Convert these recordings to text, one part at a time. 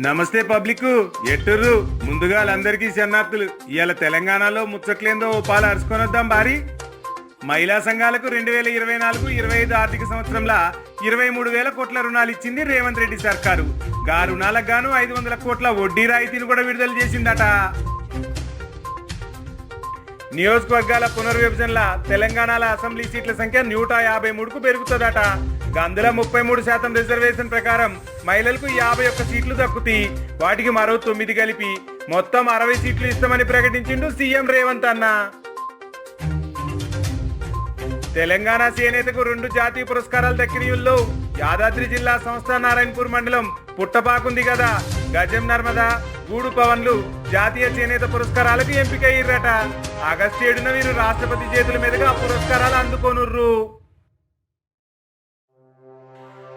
నమస్తే పబ్లిక్ ఎట్టుర్రు ముందుగా అందరికీ శరణార్థులు. ఇవాళ తెలంగాణలో ముచ్చట్లేందో ఓ పాలు అరుచుకొని వద్దాం భారీ. మహిళా సంఘాలకు రెండు వేల ఇరవై నాలుగు ఇరవై ఐదు ఆర్థిక సంవత్సరంలో ఇరవై మూడు వేల కోట్ల రుణాలు ఇచ్చింది రేవంత్ రెడ్డి సర్కారు. గా రుణాలకు గాను ఐదు వందల కోట్ల వడ్డీ రాయితీని కూడా విడుదల చేసిందట. నియోజకవర్గాల పునర్విభజనల తెలంగాణలో అసెంబ్లీ సీట్ల సంఖ్య నూట యాభై మూడుకు పెరుగుతుందట. అందులో ముప్పై మూడు శాతం రిజర్వేషన్ ప్రకారం మహిళలకు యాభై ఒక్క సీట్లు దక్కుతాయి. వాటికి మరో తొమ్మిది కలిపి మొత్తం అరవై సీట్లు ఇస్తామని ప్రకటించిండు సీఎం రేవంత్ అన్న. తెలంగాణ చేనేతకు రెండు జాతీయ పురస్కారాలు దక్కినయుల్లో యాదాద్రి జిల్లా సంస్థ నారాయణపూర్ మండలం పుట్టపాకుంది కదా. గజం నర్మదా గూడు పవన్లు జాతీయ చేనేత పురస్కారాలకు ఎంపికయ్యారట ఆగస్టు ఏడున వీరు రాష్ట్రపతి చేతుల మీదుగా పురస్కారాలు అందుకోనుర్రు.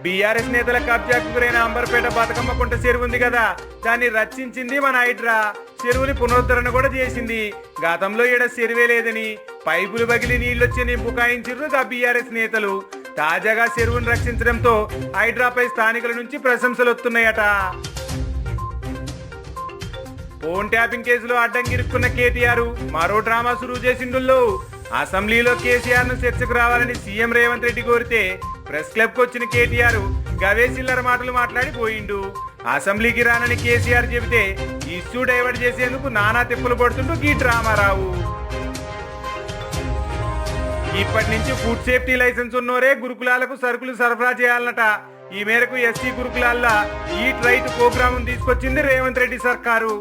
బీఆర్ఎస్ నేతల కబ్జాకు గురైన అంబర్పేట బతుకమ్మ కుంట చెరువు ఉంది కదా. దాన్ని రక్షించింది మన హైడ్రా. చెరువుని పునరుద్ధరణ కూడా చేసింది. గతంలో ఈడ చెరువే లేదని పైపులు బగిలి నీళ్ళొచ్చి నింపు కాయించారు గా బీఆర్ఎస్ నేతలు. తాజాగా చెరువును రక్షించడంతో హైడ్రాపై స్థానికుల నుంచి ప్రశంసలు వస్తున్నాయట ఫోన్ ట్యాపింగ్ కేసులో అడ్డంకిరుక్కున్న కేటీఆర్ మరో డ్రామా సురువు చేసిండుల్లో అసెంబ్లీలో కేసీఆర్ను చర్చకు రావాలని సీఎం రేవంత్ రెడ్డి కోరితే ప్రెస్ క్లబ్కు వచ్చిన కేటీఆర్ గవే చిల్లర మాటలు మాట్లాడి పోయిండు. అసెంబ్లీకి రానని కేసీఆర్ చెబితే ఇష్యూ డైవర్ట్ చేసేందుకు నానా తిప్పులు పడుతుంటూ ఈ డ్రామారావు. ఇప్పటి నుంచి ఫుడ్ సేఫ్టీ లైసెన్స్ ఉన్నోరే గురుకులాలకు సరుకులు సరఫరా చేయాలన్నట. ఈ మేరకు ఎస్సీ గురుకులాల్లో ఈట్ రైట్ ప్రోగ్రామ్ తీసుకొచ్చింది రేవంత్ రెడ్డి సర్కారు.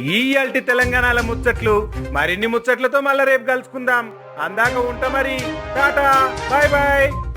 ఈఎల్టీ తెలంగాణల ముచ్చట్లు. మరిన్ని ముచ్చట్లతో మళ్ళా రేపు కలుసుకుందాం. అందాక ఉంటా మరి. టాటా. Bye bye.